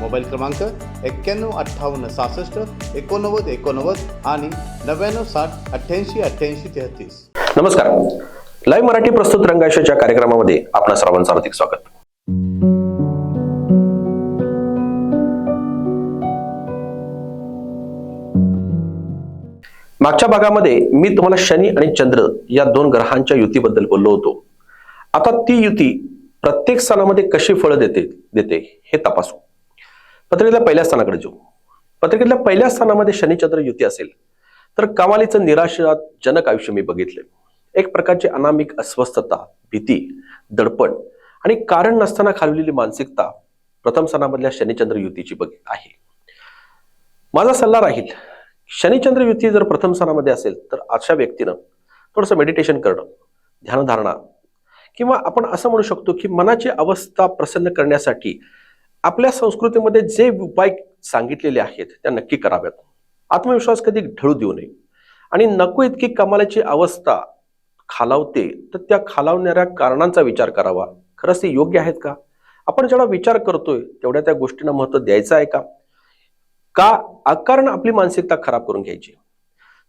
Mobile क्रमांक एक्क्याण्णव अठ्ठावन्न सहासष्ट एकोणनव्वद एकोणनव्वद आणि नव्याण्णव साठ अठ्ठ्याऐंशी अठ्ठ्याऐंशी तेहतीस. नमस्कार. लाईव्ह मराठी प्रस्तुत रंगायशाच्या कार्यक्रमामध्ये आपणा सर्वांचं हार्दिक स्वागत. मागच्या भागामध्ये मी तुम्हाला शनी आणि चंद्र या दोन ग्रहांच्या युतीबद्दल बोललो होतो. आता ती युती प्रत्येक सणामध्ये कशी फळं देते देते हे तपासू. पत्रिकेतल्या पहिल्या स्थानाकडे जाऊ. पत्रिकेतल्या पहिल्या स्थानामध्ये शनिचंद्र युती असेल तर कमालीचं निराशाजनक आयुष्य मी बघितले एक प्रकारची अनामिक अस्वस्थता भीती दडपण आणि कारण नसताना खालवलेली मानसिकता प्रथम स्थानामधल्या शनिचंद्र युतीची बघ आहे. माझा सल्ला राहील शनिचंद्र युती जर प्रथम स्थानामध्ये असेल तर अशा व्यक्तीनं थोडंसं मेडिटेशन करणं ध्यानधारणा किंवा आपण असं म्हणू शकतो की मनाची अवस्था प्रसन्न करण्यासाठी आपल्या संस्कृतीमध्ये जे उपाय सांगितलेले आहेत त्या नक्की कराव्यात. आत्मविश्वास कधी ढळू देऊ नये. आणि नको इतकी कमालाची अवस्था खालावते तर त्या खालावणाऱ्या कारणांचा विचार करावा. खरंच ते योग्य आहेत का? आपण जेवढा विचार करतोय तेवढ्या त्या गोष्टींना महत्त्व द्यायचं आहे का? का अकारण आपली मानसिकता खराब करून घ्यायची?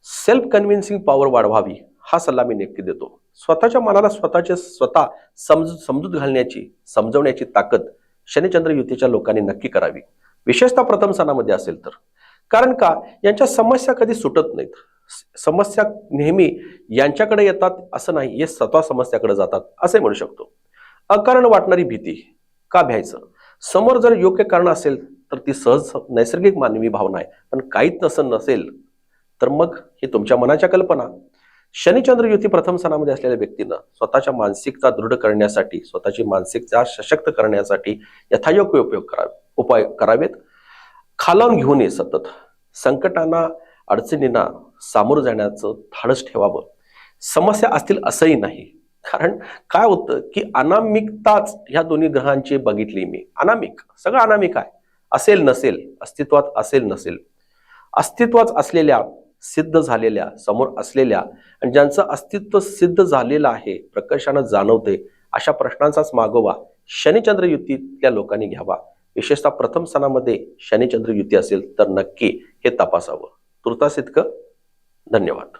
सेल्फ कन्व्हिन्सिंग पॉवर वाढवावी हा सल्ला मी नक्की देतो. स्वतःच्या मनाला स्वतःचे स्वतः समज समजूत घालण्याची समजवण्याची ताकद शनिचंद्र युतीच्या लोकांनी नक्की करावी. विशेषतः प्रथम सणामध्ये असेल तर. कारण का? यांच्या समस्या कधी सुटत नाहीत. समस्या नेहमी यांच्याकडे येतात असं नाही. हे स्वतः समस्याकडे जातात असे म्हणू शकतो. अकारण वाटणारी भीती का भ्यायचं? समोर जर योग्य कारण असेल तर ती सहज नैसर्गिक मानवी भावना आहे. पण काहीच नसं नसेल तर मग ही तुमच्या मनाच्या कल्पना. शनिचंद्र युती प्रथम सणामध्ये असलेल्या व्यक्तीनं स्वतःच्या मानसिकता दृढ करण्यासाठी स्वतःची मानसिकता सशक्त करण्यासाठी यथायोग्य उपयोग करा उपाय करावेत. खालावून घेऊ नये सतत. संकटांना अडचणींना सामोरं जाण्याचं धाडस ठेवावं. समस्या असतील असंही नाही. कारण काय होतं की अनामिकताच ह्या दोन्ही ग्रहांची बघितली मी. अनामिक सगळं अनामिक आहे. असेल नसेल अस्तित्वात असेल नसेल. अस्तित्वात असलेल्या सिद्ध झालेल्या समोर असलेल्या आणि ज्यांचं अस्तित्व सिद्ध झालेलं आहे प्रकर्षानं जाणवते अशा प्रश्नांचाच मागोवा शनिचंद्र युतीतल्या लोकांनी घ्यावा. विशेषतः प्रथम स्थानामध्ये शनिचंद्र युती असेल तर नक्की हे तपासावं. तुर्तास इतकं. धन्यवाद.